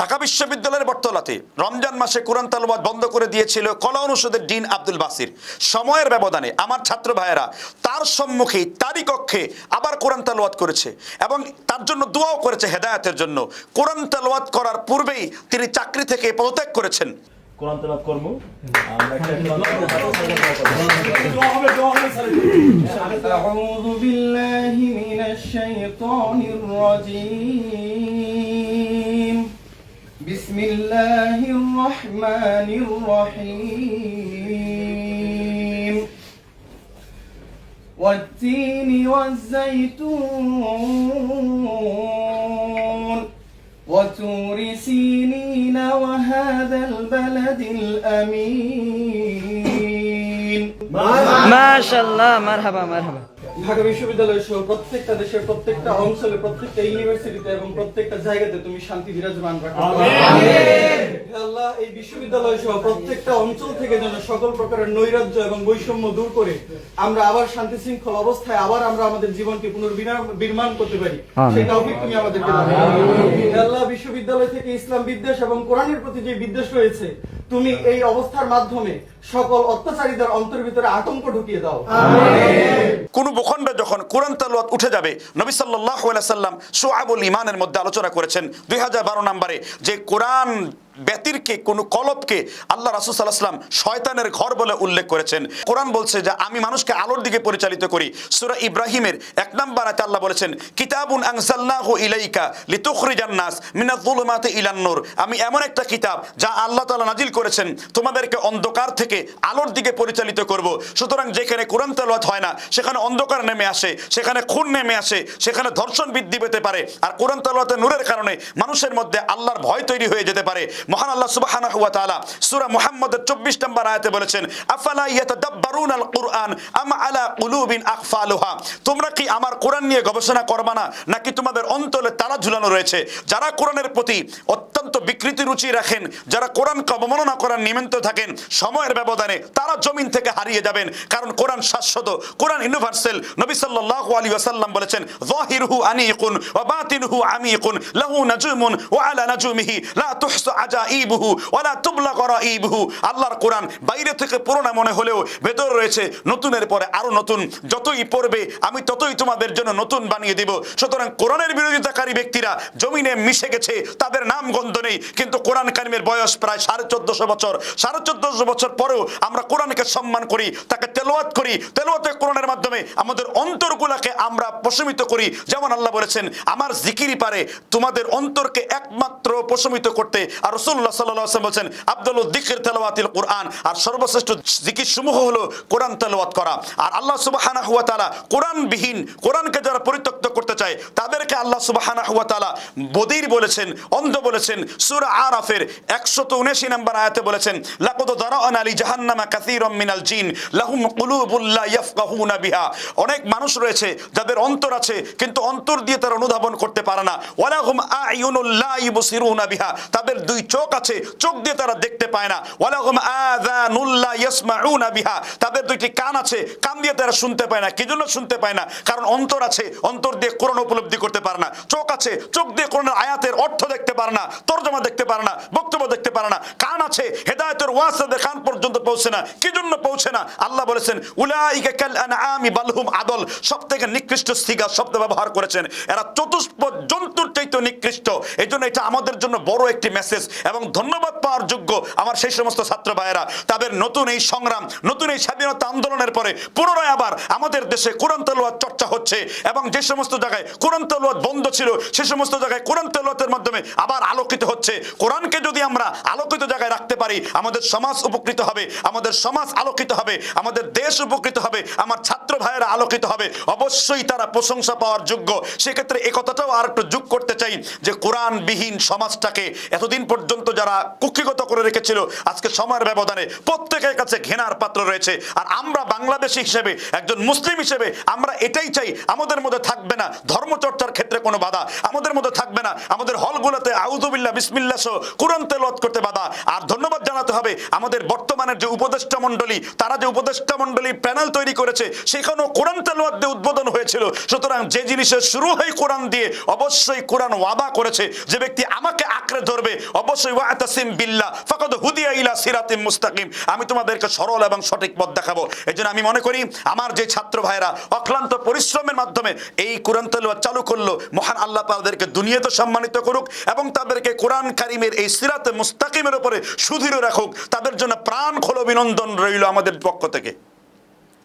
ঢাকা বিশ্ববিদ্যালয়ের বটতলাতে রমজান মাসে কোরআন তালবাদ বন্ধ করে দিয়েছিল কলা অনুষদের ডিন আব্দুল বাসির। সময়ের ব্যবধানে আমার ছাত্র ভাইয়েরা তার সম্মুখে তারই কক্ষে আবার কোরআন তালবাদ করেছে এবং তার জন্য দোয়াও করেছে হেদায়তের জন্য। কোরআন তালবাদ করার পূর্বেই তিনি চাকরি থেকে পদত্যাগ করেছেন। কোরআন তেলাওয়াত করব? আমরা একটা আউযু বিল্লাহি মিনাশ শাইতানির بسم الله الرحمن الرحيم. والتين والزيتون. وتور سينين وهذا البلد الأمين. ما شاء الله. مرحبا مرحبا. ঢাকা বিশ্ববিদ্যালয় সহ প্রত্যেকটা দেশের প্রত্যেকটা অঞ্চলে প্রত্যেকটা ইউনিভার্সিটিতে এবং প্রত্যেকটা জায়গাতে তুমি শান্তি বিরাজমান রাখো। আল্লাহ এই বিশ্ববিদ্যালয় সহ প্রত্যেকটা অঞ্চল থেকে যেন সকল প্রকারের নৈরাজ্য এবং বৈষম্য দূর করে আমরা আবার শান্তি শৃঙ্খল অবস্থায় আবার আমরা আমাদের জীবনকে পুনর্বিনির্মাণ করতে পারি সেই তৌফিক তুমি আমাদেরকে দাও। আল্লাহ বিশ্ববিদ্যালয় থেকে ইসলাম বিদ্বেষ এবং কোরআনের প্রতি যে বিদ্বেষ রয়েছে তুমি এই অবস্থার মাধ্যমে সকল অত্যাচারীদের অন্তর ভিতরে আতঙ্ক ঢুকিয়ে দাও। কোন ভূখণ্ড যখন কোরআন তালওয়াত উঠে যাবে নবী সাল্লাহ সাল্লাম সোয়াবুল ইমানের মধ্যে আলোচনা করেছেন দুই হাজার বারো নম্বরে যে কোরআন ব্যতিরকে কোন কলবকে আল্লাহ রাসুল সাল্লাহাম শয়তানের ঘর বলে উল্লেখ করেছেন। কোরআন বলছে যে আমি মানুষকে আলোর দিকে পরিচালিত করি। সুরা ইব্রাহিমের এক নম্বর আয়াতে আল্লাহ বলেছেন কিতাবুন আনসাল্লাহু ইলাইকা লিতুখরিজান নাস মিনাজ-যুলুমাতি ইলান আমি এমন একটা কিতাব যা আল্লাহ তালা নাজিল করেছেন, তোমাদেরকে অন্ধকার থেকে আলোর দিকে পরিচালিত করব। সুতরাং যেখানে কোরআন তেলাওয়াত হয় না, সেখানে অন্ধকার নেমে আসে, সেখানে খুন নেমে আসে, সেখানে ধর্ষণ বৃদ্ধি পেতে পারে। আর কোরআন তেলাওয়াতের নূরের কারণে মানুষের মধ্যে আল্লাহর ভয় তৈরি হয়ে যেতে পারে। মহান আল্লাহ তাআলা সূরা মুহাম্মদের 24 নম্বর আয়াতে বলেছেন, আফালা ইয়াতাদাব্বারুনাল কুরআন আম আলা কুলুবিন আকফালুহা তোমরা কি আমার কোরআন নিয়ে গবেষণা করবা না, নাকি তোমাদের অন্তরে তালা ঝুলানো রয়েছে? যারা কোরআনের প্রতি অত্যন্ত বিকৃতি রুচি রাখেন, যারা কোরআনকে অবমাননা করার নিমন্ত্রণ থাকেন, সময়ের ব্যবধানে তারা জমিন থেকে হারিয়ে যাবেন। কারণ কোরআন শাশ্বত, কোরআন ইউনিভার্সাল নবী সাল্লাল্লাহু আলাইহি ওয়াসাল্লাম বলেছেন যাহিরুহু আনিকুন ওয়া বাতিনুহু আমিকুন, লাহু নাজুমুন ওয়া আলা নাজুমিহি, লা তুহসু আজাইবুহু ওয়া লা তুবলা গরাইবুহু আল্লাহর কোরআন বাইরে থেকে পুরোনো মনে হলেও ভেতর রয়েছে, নতুনের পরে আরও নতুন। যতই পড়বে, আমি ততই তোমাদের জন্য নতুন বানিয়ে দিব। সুতরাং কোরআনের বিরোধিতাকারী ব্যক্তিরা জমিনে মিশে গেছে, তাদের নাম গন্ধ নেই, কিন্তু কোরআন কারিমের বয়স প্রায় সাড়ে চোদ্দশো বছর, সাড়ে চোদ্দশো বছর পরেও আমরা কোরআনকে সম্মান করি, তাকে তেলোয়াত করি। তেলোয়াতে কোরআনের মাধ্যমে আমাদের অন্তরগুলাকে আমরা প্রশমিত করি। যেমন আল্লাহ বলেছেন, আমার জিকিরই পারে, তোমাদের অন্তরকে একমাত্র প্রশমিত করতে। আর রসুল্লাহ সাল্লাহ বলছেন আব্দুল দিকের তেলাওয়াতিল কোরআন। আর সর্বশ্রেষ্ঠ জিকির সমূহ হলো কোরআন তেলাওয়াত করা। আর আল্লাহ সুবাহানা হুয়া তালা কোরআনবিহীন, কোরআনকে যারা পরিত্যক্ত করতে চায়, তাদেরকে আল্লাহ সুবাহানা হুয়া তালা বদির বলেছেন, অন্ধ বলেছেন। সুরা আরাফের একশত উনেশি নম্বর আয়াতে বলেছেন, লাকদ দারাআন আলী জাহান্নামা কাসীরাম মিনাল জিন, লাহুম কুলুবুল্লা ইয়াফকাহুনা বিহা। অনেক মানুষ রয়েছে যাদের অন্তর আছে, কিন্তু অন্তর দিয়ে তারা অনুধাবন করতে পারে না। ওয়ালাহুম আয়ুনুল্লা ইবসিরুনা বিহা। তাদের দুই চোখ আছে, চোখ দিয়ে তারা দেখতে পায় না। ওয়ালাহুম আযানুল্লা ইয়াসমাউনা বিহা। তাদের দুইটি কান আছে, কান দিয়ে তারা শুনতে পায় না। কি জন্য শুনতে পায় না? কারণ অন্তর আছে, অন্তর দিয়ে কোরআন উপলব্ধি করতে পারে না। চোখ আছে, চোখ দিয়ে কোরআনের আয়াতের অর্থ দেখতে পারে না, তর্জমা দেখতে পারে না, বক্তব্য দেখতে পারে না। কান আছে, হেদায়েতের ওয়াজ তাদের পর্যন্ত পৌঁছে না কি জন্য পৌঁছে না? আল্লাহ বলেছেন, উলাইকা কাল আনআমি বালহুম আদল। সবথেকে নিকৃষ্ট সিগা শব্দ ব্যবহার করেছেন। এরা চতুষ্প জন্তুর চাইতে নিকৃষ্ট। এই জন্য এটা আমাদের জন্য বড় একটি মেসেজ এবং ধন্যবাদ পাওয়ার যোগ্য আমার সেই সমস্ত ছাত্র ভাইয়েরা। তাদের নতুন এই সংগ্রাম, নতুন এই স্বাধীনতা আন্দোলনের পরে পুনরায় আবার আমাদের দেশে কোরআন তেলোয়াত চর্চা হচ্ছে এবং যে সমস্ত জায়গায় কোরআন তেলোয়াত বন্ধ ছিল, সে সমস্ত জায়গায় কোরআন তেলোয়াতের মাধ্যমে আবার আলোকিত হচ্ছে। কোরআনকে যদি আমরা আলোকিত জায়গায় রাখতে পারি, আমাদের সমাজ উপকৃত হবে, আমাদের সমাজ আলোকিত হবে, আমাদের দেশ উপকৃত হবে, আমার ছাত্র ভাইয়েরা আলোকিত হবে। অবশ্যই তারা প্রশংসা পাওয়ার যোগ্য। সেক্ষেত্রে এ কথাটাও আর একটু যোগ করতে চাই, যে কোরআনবিহীন সমাজটাকে এতদিন পর্যন্ত যারা কুক্ষিগত করে রেখেছিল, আজকে সময়ের ব্যবধানে প্রত্যেকের কাছে ঘৃণার পাত্র রয়েছে। আর আমরা বাংলাদেশি হিসেবে, একজন মুসলিম হিসেবে, আমরা এটাই চাই, আমাদের মধ্যে থাকবে না ধর্মচর্চার ক্ষেত্রে কোনো বাধা, আমাদের মধ্যে থাকবে না, আমাদের হলগুলোতে আউদুবিল্লাহ বিসমিল্লা সহ কোরআন তেলত করতে বাধা। আর ধন্যবাদ জানাতে হবে আমাদের বর্তমানের যে উপদেষ্টা মণ্ডলী, তারা যে উপদেষ্টা মণ্ডলী প্যানেল তৈরি করেছে, সেখানেও কোরআন তেলোয়াত দিয়ে উদ্বোধন হয়েছিল। সুতরাং যে জিনিসের শুরু হয় কোরআন দিয়ে, অবশ্যই কোরআন ওয়াদা করেছে যে ব্যক্তি আমাকে আঁকড়ে ধরবে, অবশ্যই ওয়াতাসিম বিল্লাহ, ফাকাদ হুদিয়া ইলা সিরাতিম মুস্তাকিম। আমি তোমাদেরকে সরল এবং সঠিক পথ দেখাবো। এই জন্য আমি মনে করি, আমার যে ছাত্র ভাইরা অক্লান্ত পরিশ্রমের মাধ্যমে এই কোরআন তেলোয়াত চালু করল, মহান আল্লাহ তাদেরকে দুনিয়াতে সম্মানিত করুক এবং তাদেরকে কোরআন কারিমের এই সিরাতে মুস্তাকিমের উপরে সুদৃঢ় রাখুক তাদের জন্য প্রাণ খোলো বিনন্দন রইল আমাদের পক্ষ থেকে।